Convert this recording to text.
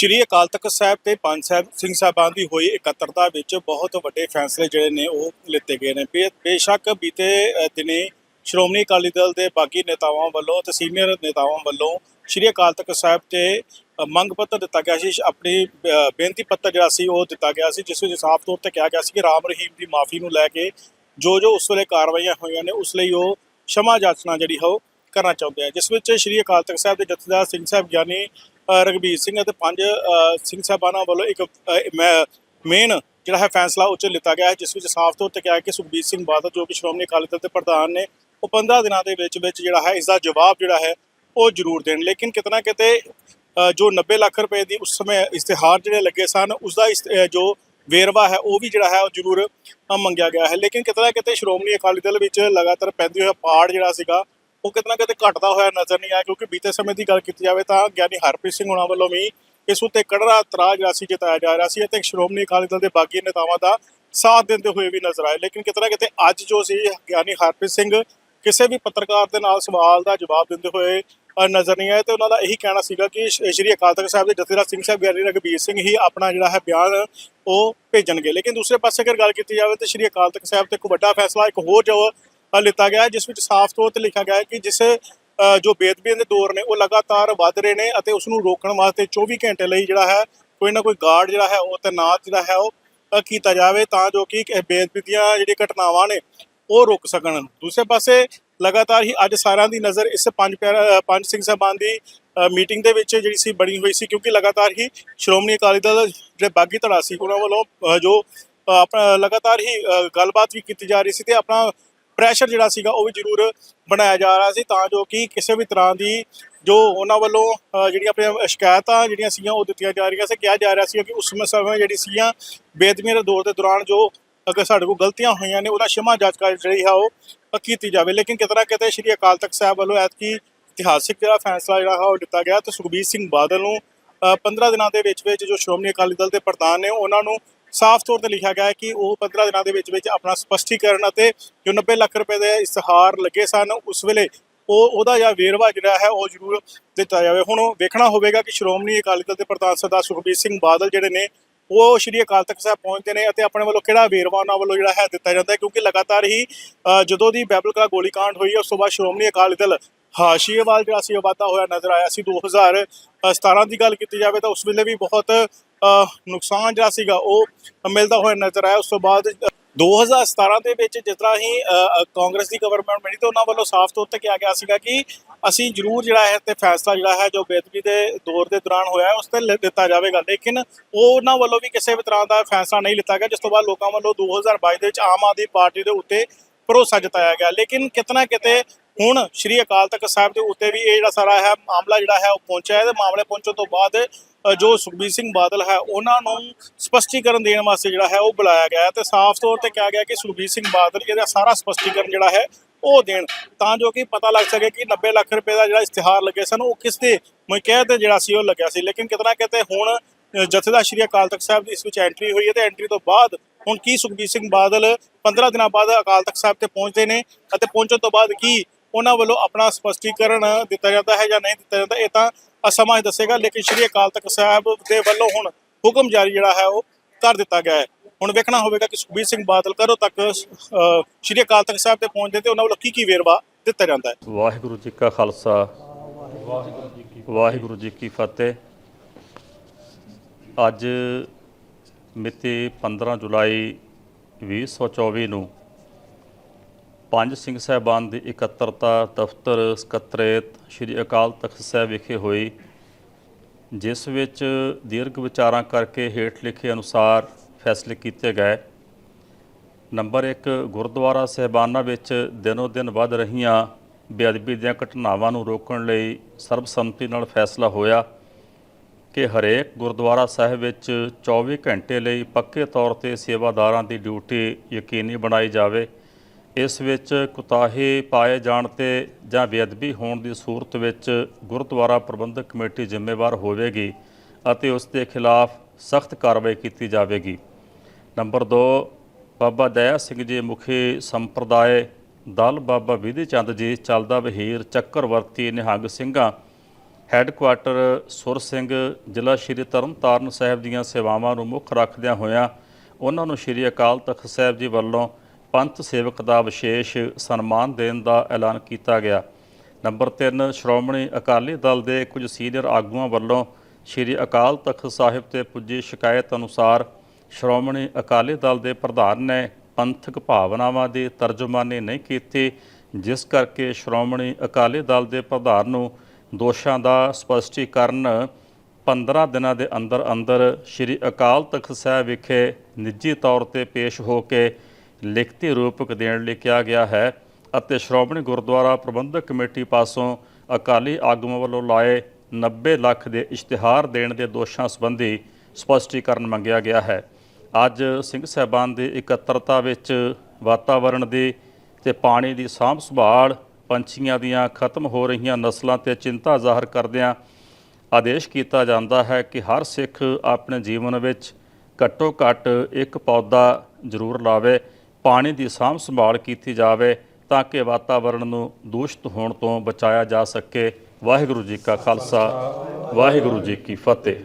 ਸ਼੍ਰੀ ਅਕਾਲ ਤਖਤ ਸਾਹਿਬ ਤੇ ਪੰਜ ਸਾਹਿਬ ਸਿੰਘ ਸਾਹਿਬਾਨ ਦੀ ਹੋਈ ਇਕੱਤਰਤਾ ਵਿੱਚ ਬਹੁਤ ਵੱਡੇ ਫੈਸਲੇ ਜਿਹੜੇ ਨੇ ਉਹ ਲਿੱਤੇ ਗਏ ਨੇ। ਬੇ- ਬੇਸ਼ੱਕ ਬੀਤੇ ਅ, ਦਿਨੇ ਸ਼੍ਰੋਮਣੀ ਅਕਾਲੀ ਦਲ ਦੇ ਬਾਕੀ ਨੇਤਾਵਾਂ ਵੱਲੋਂ ਤੇ ਸੀਨੀਅਰ ਨੇਤਾਵਾਂ ਵੱਲੋਂ ਸ਼੍ਰੀ ਅਕਾਲ ਤਖਤ ਸਾਹਿਬ ਤੇ ਮੰਗ ਪੱਤਰ ਦਿੱਤਾ ਗਿਆ ਸੀ। ਆਪਣੀ ਬੇਨਤੀ ਪੱਤਰ ਜਿਹੜਾ ਸੀ ਉਹ ਦਿੱਤਾ ਗਿਆ ਸੀ ਜਿਸ ਵਿੱਚ ਸਾਫ਼ ਤੌਰ ਤੇ ਕਿਹਾ ਗਿਆ ਸੀ ਕਿ ਰਾਮ ਰਹੀਮ ਦੀ ਮਾਫੀ ਨੂੰ ਲੈ ਕੇ ਜੋ ਜੋ ਉਸ ਵੇਲੇ ਕਾਰਵਾਈਆਂ ਹੋਈਆਂ ਨੇ ਉਸ ਲਈ ਉਹ ਸ਼ਮਾ ਜਾਚਨਾ ਜਿਹੜੀ ਹੈ ਉਹ ਕਰਨਾ ਚਾਹੁੰਦੇ ਆ। ਜਿਸ ਵਿੱਚ ਸ਼੍ਰੀ ਅਕਾਲ ਤਖਤ ਸਾਹਿਬ ਦੇ ਜਥੇਦਾਰ ਸਿੰਘ ਸਾਹਿਬ ਗਿਆਨੀ ਅ, ਰਘਬੀਰ ਸਿੰਘ ਅਤੇ ਪੰਜ ਸਿੰਘ ਸਾਹਿਬਾਨਾਂ ਵੱਲੋਂ ਇੱਕ ਮੇਨ ਜਿਹੜਾ ਹੈ ਫੈਸਲਾ ਉੱਚ ਲਿੱਤਾ ਗਿਆ ਹੈ ਜਿਸ ਵਿੱਚ ਸਾਫ਼ ਤੌਰ ਤੇ ਕਿਹਾ ਕਿ ਸੁਖਬੀਰ ਸਿੰਘ ਬਾਦਲ ਜੋ ਕਿ ਸ਼੍ਰੋਮਣੀ ਅਕਾਲੀ ਦਲ ਦੇ ਪ੍ਰਧਾਨ ਨੇ ਉਹ 15 ਦਿਨਾਂ ਦੇ ਵਿੱਚ ਵਿੱਚ ਜਿਹੜਾ ਹੈ ਇਸ ਦਾ ਜਵਾਬ ਜਿਹੜਾ ਹੈ ਉਹ ਜ਼ਰੂਰ ਦੇਣ। ਲੇਕਿਨ ਕਿਤਨਾ ਕਿਤੇ ਜੋ 90 ਲੱਖ ਰੁਪਏ ਦੀ ਉਸ ਸਮੇਂ ਇਸ਼ਤਿਹਾਰ ਜਿਹੜੇ ਲੱਗੇ ਸਨ ਉਸ ਦਾ ਜੋ ਵੇਰਵਾ ਹੈ ਉਹ ਵੀ ਜਿਹੜਾ ਹੈ ਉਹ ਜ਼ਰੂਰ ਮੰਗਿਆ ਗਿਆ ਹੈ। ਲੇਕਿਨ ਕਿਤਨਾ ਕਿਤੇ ਸ਼੍ਰੋਮਣੀ ਅਕਾਲੀ ਦਲ ਵਿੱਚ ਲਗਾਤਾਰ ਪੈਂਦੇ ਹੋਏ ਪਾੜ ਜਿਹੜਾ ਸੀਗਾ ਉਹ ਕਿਤਨਾ ਕਿਤੇ ਘਟਦਾ ਹੋਇਆ ਨਜ਼ਰ ਨਹੀਂ ਆਇਆ, ਕਿਉਂਕਿ ਬੀਤੇ ਸਮੇਂ ਦੀ ਗੱਲ ਕੀਤੀ ਜਾਵੇ ਤਾਂ ਗਿਆਨੀ ਹਰਪ੍ਰੀਤ ਸਿੰਘ ਹੋਣਾ ਵੱਲੋਂ ਵੀ ਇਸ ਉੱਤੇ ਕੜਰਾ ਤਰਾਜ ਜਿਹੜਾ ਸੀ ਜਤਾਇਆ ਜਾ ਰਿਹਾ ਸੀ ਅਤੇ ਸ਼੍ਰੋਮਣੀ ਅਕਾਲੀ ਦਲ ਦੇ ਬਾਗੀ ਨੇਤਾਵਾਂ ਦਾ ਸਾਥ ਦਿੰਦੇ ਹੋਏ ਵੀ ਨਜ਼ਰ ਆਏ। ਲੇਕਿਨ ਕਿਤਨਾ ਕਿਤੇ ਅੱਜ ਜੋ ਸੀ, ਗਿਆਨੀ ਹਰਪ੍ਰੀਤ ਸਿੰਘ ਕਿਸੇ ਵੀ ਪੱਤਰਕਾਰ ਦੇ ਨਾਲ ਸਵਾਲ ਦਾ ਜਵਾਬ ਦਿੰਦੇ ਹੋਏ ਨਜ਼ਰ ਨਹੀਂ ਆਏ ਤੇ ਉਹਨਾਂ ਦਾ ਇਹੀ ਕਹਿਣਾ ਸੀਗਾ ਕਿ ਸ਼੍ਰੀ ਅਕਾਲ ਤਖਤ ਸਾਹਿਬ ਦੇ ਜਥੇਦਾਰ ਸਿੰਘ ਸਾਹਿਬ, ਗਿਆਨੀ ਰਘਬੀਰ ਸਿੰਘ ਹੀ ਆਪਣਾ ਜਿਹੜਾ ਹੈ ਬਿਆਨ ਉਹ ਭੇਜਣਗੇ। ਲੇਕਿਨ ਦੂਸਰੇ ਪਾਸੇ ਅਗਰ ਗੱਲ ਕੀਤੀ ਜਾਵੇ ਤਾਂ ਸ਼੍ਰੀ ਅਕਾਲ ਤਖਤ ਸਾਹਿਬ ਤੇ ਇੱਕ ਵੱਡਾ ਫੈਸਲਾ, ਇੱਕ ਹੋਰ ਜੋ ਲਿੱਤਾ ਗਿਆ ਹੈ, ਜਿਸ ਵਿੱਚ ਸਾਫ਼ ਤੌਰ ਤੇ ਲਿਖਿਆ ਗਿਆ ਹੈ ਕਿ ਜਿਸ ਜੋ ਬੇਦਬੀਆਂ ਦੇ ਦੌਰ ਨੇ ਉਹ ਲਗਾਤਾਰ ਵੱਧ ਰਹੇ ਨੇ ਅਤੇ ਉਸ ਨੂੰ ਰੋਕਣ ਵਾਸਤੇ 24 ਘੰਟੇ ਲਈ ਜਿਹੜਾ ਹੈ ਕੋਈ ਨਾ ਕੋਈ ਗਾਰਡ ਜਿਹੜਾ ਹੈ ਉਹ ਤੈਨਾਤ ਜਿਹੜਾ ਹੈ ਉਹ ਕੀਤਾ ਜਾਵੇ ਤਾਂ ਜੋ ਕਿ ਇਹ ਦੀਆਂ ਜਿਹੜੀਆਂ ਘਟਨਾਵਾਂ ਨੇ ਉਹ ਰੁਕ ਸਕਣ। ਦੂਸਰੇ ਪਾਸੇ ਲਗਾਤਾਰ ਹੀ ਅੱਜ ਸਾਰਿਆਂ ਦੀ ਨਜ਼ਰ ਇਸ ਪੰਜ ਪਿਆਰਾ ਪੰਜ ਸਿੰਘ ਸਾਹਿਬਾਨ ਦੀ ਮੀਟਿੰਗ ਦੇ ਵਿੱਚ ਜਿਹੜੀ ਸੀ ਬਣੀ ਹੋਈ ਸੀ ਕਿਉਂਕਿ ਲਗਾਤਾਰ ਹੀ ਸ਼੍ਰੋਮਣੀ ਅਕਾਲੀ ਦਲ ਜਿਹੜੇ ਬਾਗੀ ਧੜਾ ਸੀ ਉਹਨਾਂ ਵੱਲੋਂ ਜੋ ਆਪਣਾ ਲਗਾਤਾਰ ਹੀ ਗੱਲਬਾਤ ਵੀ ਕੀਤੀ ਜਾ ਰਹੀ ਸੀ ਤੇ ਆਪਣਾ ਪ੍ਰੈਸ਼ਰ ਜਿਹੜਾ ਸੀਗਾ ਉਹ ਵੀ ਜ਼ਰੂਰ ਬਣਾਇਆ ਜਾ ਰਿਹਾ ਸੀ ਤਾਂ ਜੋ ਕਿ ਕਿਸੇ ਵੀ ਤਰ੍ਹਾਂ ਦੀ ਜੋ ਉਹਨਾਂ ਵੱਲੋਂ ਜਿਹੜੀਆਂ ਆਪਣੀਆਂ ਸ਼ਿਕਾਇਤਾਂ ਜਿਹੜੀਆਂ ਸੀਗੀਆਂ ਉਹ ਦਿੱਤੀਆਂ ਜਾ ਰਹੀਆਂ ਸੀ। ਕਿਹਾ ਜਾ ਰਿਹਾ ਸੀ ਕਿ ਉਸ ਸਮੇਂ ਜਿਹੜੀ ਸੀਗੀਆਂ ਬੇਦਮੀਆਂ ਦੇ ਦੌਰ ਦੇ ਦੌਰਾਨ ਜੋ ਅਗਰ ਸਾਡੇ ਕੋਲ ਗਲਤੀਆਂ ਹੋਈਆਂ ਨੇ ਉਹਦਾ ਜਾਂਚ ਕਰ ਜਿਹੜੀ ਹੈ ਉਹ ਕੀਤੀ ਜਾਵੇ। ਲੇਕਿਨ ਕਿਤਨਾ ਕਿਤੇ ਸ਼੍ਰੀ ਅਕਾਲ ਤਖਤ ਸਾਹਿਬ ਵੱਲੋਂ ਐਤਕੀ ਇਤਿਹਾਸਿਕ ਜਿਹੜਾ ਫੈਸਲਾ ਜਿਹੜਾ ਹੈ ਉਹ ਦਿੱਤਾ ਗਿਆ ਤੇ ਸੁਖਬੀਰ ਸਿੰਘ ਬਾਦਲ ਨੂੰ ਅ, 15 ਦਿਨਾਂ ਦੇ ਵਿੱਚ ਵਿੱਚ ਜੋ ਸ਼੍ਰੋਮਣੀ ਅਕਾਲੀ ਦਲ ਦੇ ਪ੍ਰਧਾਨ ਨੇ ਉਹਨਾਂ ਨੂੰ ਸਾਫ਼ ਤੌਰ ਤੇ ਲਿਖਿਆ ਗਿਆ ਹੈ ਕਿ ਉਹ 15 ਦਿਨਾਂ ਦੇ ਵਿੱਚ ਵਿੱਚ ਆਪਣਾ ਸਪਸ਼ਟੀਕਰਨ ਅਤੇ ਜੋ 90 ਲੱਖ ਰੁਪਏ ਦੇ ਇਸ਼ਤਿਹਾਰ ਲੱਗੇ ਸਨ ਉਸ ਵੇਲੇ ਉਹ ਉਹਦਾ ਜਾਂ ਵੇਰਵਾ ਜਿਹੜਾ ਹੈ ਉਹ ਜ਼ਰੂਰ ਦਿੱਤਾ ਜਾਵੇ। ਹੁਣ ਵੇਖਣਾ ਹੋਵੇਗਾ ਕਿ ਸ਼੍ਰੋਮਣੀ ਅਕਾਲੀ ਦਲ ਦੇ ਪ੍ਰਧਾਨ ਸਰਦਾਰ ਸੁਖਬੀਰ ਸਿੰਘ ਬਾਦਲ ਜਿਹੜੇ ਨੇ ਉਹ ਸ਼੍ਰੀ ਅਕਾਲ ਤਖਤ ਸਾਹਿਬ ਪਹੁੰਚਦੇ ਨੇ ਅਤੇ ਆਪਣੇ ਵੱਲੋਂ ਕਿਹੜਾ ਵੇਰਵਾ ਉਹਨਾਂ ਵੱਲੋਂ ਜਿਹੜਾ ਹੈ ਦਿੱਤਾ ਜਾਂਦਾ ਹੈ? ਕਿਉਂਕਿ ਲਗਾਤਾਰ ਹੀ ਅ, ਜਦੋਂ ਦੀ ਬੈਬਲ ਕਾ ਗੋਲੀकांड ਹੋਈ ਉਸ ਤੋਂ ਬਾਅਦ ਸ਼੍ਰੋਮਣੀ ਅਕਾਲੀ ਦਲ ਹਾਸ਼ੀਏ ਵੱਲ ਜਿਹੜਾ ਸੀ ਉਹ ਵਾਧਾ ਹੋਇਆ ਨਜ਼ਰ ਆਇਆ ਸੀ। 2017 ਦੀ ਗੱਲ ਕੀਤੀ ਜਾਵੇ ਤਾਂ ਉਸ ਵੇਲੇ ਵੀ ਬਹੁਤ ਨੁਕਸਾਨ ਜਿਹੜਾ ਸੀਗਾ ਉਹ ਮਿਲਦਾ ਹੋਇਆ ਨਜ਼ਰ ਆਇਆ। ਉਸ ਤੋਂ ਬਾਅਦ 2017 ਦੇ ਵਿੱਚ ਜਿਸ ਤਰ੍ਹਾਂ ਹੀ ਕਾਂਗਰਸ ਦੀ ਗਵਰਨਮੈਂਟ ਬਣੀ ਤੇ ਉਹਨਾਂ ਵੱਲੋਂ ਸਾਫ਼ ਤੌਰ ਤੇ ਕਿਹਾ ਗਿਆ ਸੀਗਾ ਕਿ ਅਸੀਂ ਜ਼ਰੂਰ ਜਿਹੜਾ ਹੈ ਤੇ ਫੈਸਲਾ ਜਿਹੜਾ ਹੈ ਜੋ ਬੇਦਬੀ ਦੇ ਦੌਰ ਦੇ ਦੌਰਾਨ ਹੋਇਆ ਉਸ ਤੇ ਦਿੱਤਾ ਜਾਵੇਗਾ। ਲੇਕਿਨ ਉਹ ਉਹਨਾਂ ਵੱਲੋਂ ਵੀ ਕਿਸੇ ਵੀ ਤਰ੍ਹਾਂ ਦਾ ਫੈਸਲਾ ਨਹੀਂ ਲਿੱਤਾ ਗਿਆ, ਜਿਸ ਤੋਂ ਬਾਅਦ ਲੋਕਾਂ ਵੱਲੋਂ 2022 ਦੇ ਵਿੱਚ ਆਮ ਆਦਮੀ ਪਾਰਟੀ ਦੇ ਉੱਤੇ ਭਰੋਸਾ ਜਤਾਇਆ ਗਿਆ। ਲੇਕਿਨ ਕਿਤਨਾ ਕਿਤੇ ਹੁਣ ਸ਼੍ਰੀ ਅਕਾਲ ਤਖਤ ਸਾਹਿਬ ਦੇ ਉੱਤੇ ਵੀ ਇਹ ਜਿਹੜਾ ਸਾਰਾ ਹੈ ਮਾਮਲਾ ਜਿਹੜਾ ਹੈ ਉਹ ਪਹੁੰਚਿਆ ਹੈ। ਤੇ ਮਾਮਲੇ ਪਹੁੰਚਣ ਤੋਂ ਬਾਅਦ ਜੋ ਸੁਖਬੀਰ ਸਿੰਘ ਬਾਦਲ ਹੈ, ਉਹਨਾਂ ਨੂੰ ਸਪਸ਼ਟੀਕਰਨ ਦੇਣ ਵਾਸਤੇ ਜਿਹੜਾ ਹੈ ਉਹ ਬੁਲਾਇਆ ਗਿਆ ਹੈ। ਤੇ ਸਾਫ਼ ਤੌਰ ਤੇ ਕਿਹਾ ਗਿਆ ਕਿ ਸੁਖਬੀਰ ਸਿੰਘ ਬਾਦਲ ਇਹਦਾ ਸਾਰਾ ਸਪਸ਼ਟੀਕਰਨ ਜਿਹੜਾ ਹੈ ਉਹ ਦੇਣ। ਤਾਂ ਜੋ ਕਿ ਪਤਾ ਲੱਗ ਸਕੇ ਕਿ 90 ਲੱਖ ਰੁਪਏ ਦਾ ਜਿਹੜਾ ਇਸ਼ਤਿਹਾਰ ਲੱਗੇ ਸਨ, ਉਹ ਕਿਸ ਦੇ ਮੁਕਹਿ ਤੇ ਜਿਹੜਾ ਸੀ ਉਹ ਲੱਗਿਆ ਸੀ। ਲੇਕਿਨ ਕਿਤਨਾ ਕਿਤੇ ਹੁਣ ਜਥੇਦਾਰ ਸ਼੍ਰੀ ਅਕਾਲ ਤਖਤ ਸਾਹਿਬ ਦੀ ਇਸ ਵਿੱਚ ਐਂਟਰੀ ਹੋਈ ਹੈ ਤੇ ਐਂਟਰੀ ਤੋਂ ਬਾਅਦ ਹੁਣ ਕੀ ਸੁਖਬੀਰ ਸਿੰਘ ਬਾਦਲ 15 ਦਿਨਾਂ ਬਾਅਦ ਅਕਾਲ ਤਖਤ ਸਾਹਿਬ ਤੇ ਪਹੁੰਚਦੇ ਨੇ ਅਤੇ ਪਹੁੰਚਣ ਤੋਂ ਬਾਅਦ ਕੀ ਉਹਨਾਂ ਵੱਲੋਂ ਆਪਣਾ ਸਪਸ਼ਟੀਕਰਨ ਦਿੱਤਾ ਜਾਂਦਾ ਹੈ ਜਾਂ ਨਹੀਂ ਦਿੱਤਾ ਜਾਂਦਾ ਇਹ ਤਾਂ ਅਸਮਾਂ ਹੀ ਦੱਸੇਗਾ ਲੇਕਿਨ ਸ਼੍ਰੀ ਅਕਾਲ ਤਖਤ ਸਾਹਿਬ ਦੇ ਵੱਲੋਂ ਹੁਣ ਹੁਕਮ ਜਾਰੀ ਜਿਹੜਾ ਹੈ ਉਹ ਕਰ ਦਿੱਤਾ ਗਿਆ ਹੈ। ਹੁਣ ਵੇਖਣਾ ਹੋਵੇਗਾ ਕਿ ਸੁਖਬੀਰ ਸਿੰਘ ਬਾਦਲ ਕਦੋਂ ਤੱਕ ਅ, ਸ਼੍ਰੀ ਅਕਾਲ ਤਖਤ ਸਾਹਿਬ ਤੇ ਪਹੁੰਚਦੇ ਤੇ ਉਹਨਾਂ ਵੱਲੋਂ ਕੀ ਕੀ ਵੇਰਵਾ ਦਿੱਤਾ ਜਾਂਦਾ ਹੈ? ਵਾਹਿਗੁਰੂ ਜੀ ਕਾ ਖਾਲਸਾ ਵਾਹਿਗੁਰੂ ਜੀ ਕੀ ਫਤਿਹ। ਅੱਜ ਮਿਤੀ 15 ਜੁਲਾਈ 2024 ਨੂੰ ਪੰਜ ਸਿੰਘ ਸਾਹਿਬਾਨ ਦੀ ਇਕੱਤਰਤਾ ਦਫ਼ਤਰ ਸਕੱਤਰੇਤ ਸ੍ਰੀ ਅਕਾਲ ਤਖਤ ਸਾਹਿਬ ਵਿਖੇ ਹੋਈ, ਜਿਸ ਵਿੱਚ ਦੀਰਘ ਵਿਚਾਰਾਂ ਕਰਕੇ ਹੇਠ ਲਿਖੇ ਅਨੁਸਾਰ ਫੈਸਲੇ ਕੀਤੇ ਗਏ। ਨੰਬਰ 1 ਗੁਰਦੁਆਰਾ ਸਹਿਬਾਨਾਂ ਵਿੱਚ ਦਿਨੋ ਦਿਨ ਵੱਧ ਰਹੀਆਂ ਬੇਅਦਬੀ ਦੀਆਂ ਘਟਨਾਵਾਂ ਨੂੰ ਰੋਕਣ ਲਈ ਸਰਬਸੰਮਤੀ ਨਾਲ ਫੈਸਲਾ ਹੋਇਆ ਕਿ ਹਰੇਕ ਗੁਰਦੁਆਰਾ ਸਾਹਿਬ ਵਿੱਚ 24 ਘੰਟੇ ਲਈ ਪੱਕੇ ਤੌਰ ਤੇ ਸੇਵਾਦਾਰਾਂ ਦੀ ਡਿਊਟੀ ਯਕੀਨੀ ਬਣਾਈ ਜਾਵੇ। ਇਸ ਵਿੱਚ ਕੁਤਾਹੇ ਪਾਏ ਜਾਣ ਤੇ ਜਾਂ ਬੇਅਦਬੀ ਹੋਣ ਦੀ ਸੂਰਤ ਵਿੱਚ ਗੁਰਦੁਆਰਾ ਪ੍ਰਬੰਧਕ ਕਮੇਟੀ ਜ਼ਿੰਮੇਵਾਰ ਹੋਵੇਗੀ ਅਤੇ ਉਸ ਦੇ ਖਿਲਾਫ ਸਖਤ ਕਾਰਵਾਈ ਕੀਤੀ ਜਾਵੇਗੀ। ਨੰਬਰ 2 ਬਾਬਾ ਦਇਆ ਸਿੰਘ ਜੀ ਮੁਖੀ ਸੰਪਰਦਾਇ ਦਲ ਬਾਬਾ ਵਿਧੀ ਚੰਦ ਜੀ, ਚੱਲਦਾ ਵਹੀਰ ਚੱਕਰਵਰਤੀ ਨਿਹੰਗ ਸਿੰਘਾਂ, ਹੈੱਡਕੁਆਟਰ ਸੁਰ ਸਿੰਘ, ਜ਼ਿਲ੍ਹਾ ਸ਼੍ਰੀ ਤਰਨਤਾਰਨ ਸਾਹਿਬ ਦੀਆਂ ਸੇਵਾਵਾਂ ਨੂੰ ਮੁੱਖ ਰੱਖਦਿਆਂ ਹੋਇਆਂ ਉਹਨਾਂ ਨੂੰ ਸ਼੍ਰੀ ਅਕਾਲ ਤਖਤ ਸਾਹਿਬ ਜੀ ਵੱਲੋਂ ਪੰਥ ਸੇਵਕ ਦਾ ਵਿਸ਼ੇਸ਼ ਸਨਮਾਨ ਦੇਣ ਦਾ ਐਲਾਨ ਕੀਤਾ ਗਿਆ। ਨੰਬਰ 3 ਸ਼੍ਰੋਮਣੀ ਅਕਾਲੀ ਦਲ ਦੇ ਕੁਝ ਸੀਨੀਅਰ ਆਗੂਆਂ ਵੱਲੋਂ ਸ਼੍ਰੀ ਅਕਾਲ ਤਖਤ ਸਾਹਿਬ ਤੇ ਪੁੱਜੀ ਸ਼ਿਕਾਇਤ ਅਨੁਸਾਰ ਸ਼੍ਰੋਮਣੀ ਅਕਾਲੀ ਦਲ ਦੇ ਪ੍ਰਧਾਨ ਨੇ ਪੰਥਕ ਭਾਵਨਾਵਾਂ ਦੀ ਤਰਜਮਾਨੀ ਨਹੀਂ ਕੀਤੀ, ਜਿਸ ਕਰਕੇ ਸ਼੍ਰੋਮਣੀ ਅਕਾਲੀ ਦਲ ਦੇ ਪ੍ਰਧਾਨ ਨੂੰ ਦੋਸ਼ਾਂ ਦਾ ਸਪਸ਼ਟੀਕਰਨ 15 ਦਿਨਾਂ ਦੇ ਅੰਦਰ ਅੰਦਰ ਸ਼੍ਰੀ ਅਕਾਲ ਤਖਤ ਸਾਹਿਬ ਵਿਖੇ ਨਿੱਜੀ ਤੌਰ ਤੇ ਪੇਸ਼ ਹੋ ਕੇ ਲਿਖਤੀ ਰੂਪਕ ਦੇਣ ਲਈ ਕਿਹਾ ਗਿਆ ਹੈ ਅਤੇ ਸ਼੍ਰੋਮਣੀ ਗੁਰਦੁਆਰਾ ਪ੍ਰਬੰਧਕ ਕਮੇਟੀ ਪਾਸੋਂ ਅਕਾਲੀ ਆਗੂਆਂ ਵੱਲੋਂ ਲਾਏ 90 ਲੱਖ ਦੇ ਇਸ਼ਤਿਹਾਰ ਦੇਣ ਦੇ ਦੋਸ਼ਾਂ ਸੰਬੰਧੀ ਸਪਸ਼ਟੀਕਰਨ ਮੰਗਿਆ ਗਿਆ ਹੈ। ਅੱਜ ਸਿੰਘ ਸਾਹਿਬਾਨ ਦੀ ਇਕੱਤਰਤਾ ਵਿੱਚ ਵਾਤਾਵਰਣ ਦੀ ਤੇ ਪਾਣੀ ਦੀ ਸਾਂਭ ਸੰਭਾਲ, ਪੰਛੀਆਂ ਦੀਆਂ ਖਤਮ ਹੋ ਰਹੀਆਂ ਨਸਲਾਂ ਤੇ ਚਿੰਤਾ ਜ਼ਾਹਰ ਕਰਦਿਆਂ ਆਦੇਸ਼ ਕੀਤਾ ਜਾਂਦਾ ਹੈ ਕਿ ਹਰ ਸਿੱਖ ਆਪਣੇ ਜੀਵਨ ਵਿੱਚ ਘੱਟੋ ਘੱਟ ਇੱਕ ਪੌਦਾ ਜ਼ਰੂਰ ਲਾਵੇ। ਪਾਣੀ ਦੀ ਸਾਂਭ ਸੰਭਾਲ ਕੀਤੀ ਜਾਵੇ ਤਾਂ ਕਿ ਵਾਤਾਵਰਣ ਨੂੰ ਦੂਸ਼ਿਤ ਹੋਣ ਤੋਂ ਬਚਾਇਆ ਜਾ ਸਕੇ। ਵਾਹਿਗੁਰੂ ਜੀ ਕਾ ਖਾਲਸਾ, ਵਾਹਿਗੁਰੂ ਜੀ ਕੀ ਫਤਿਹ।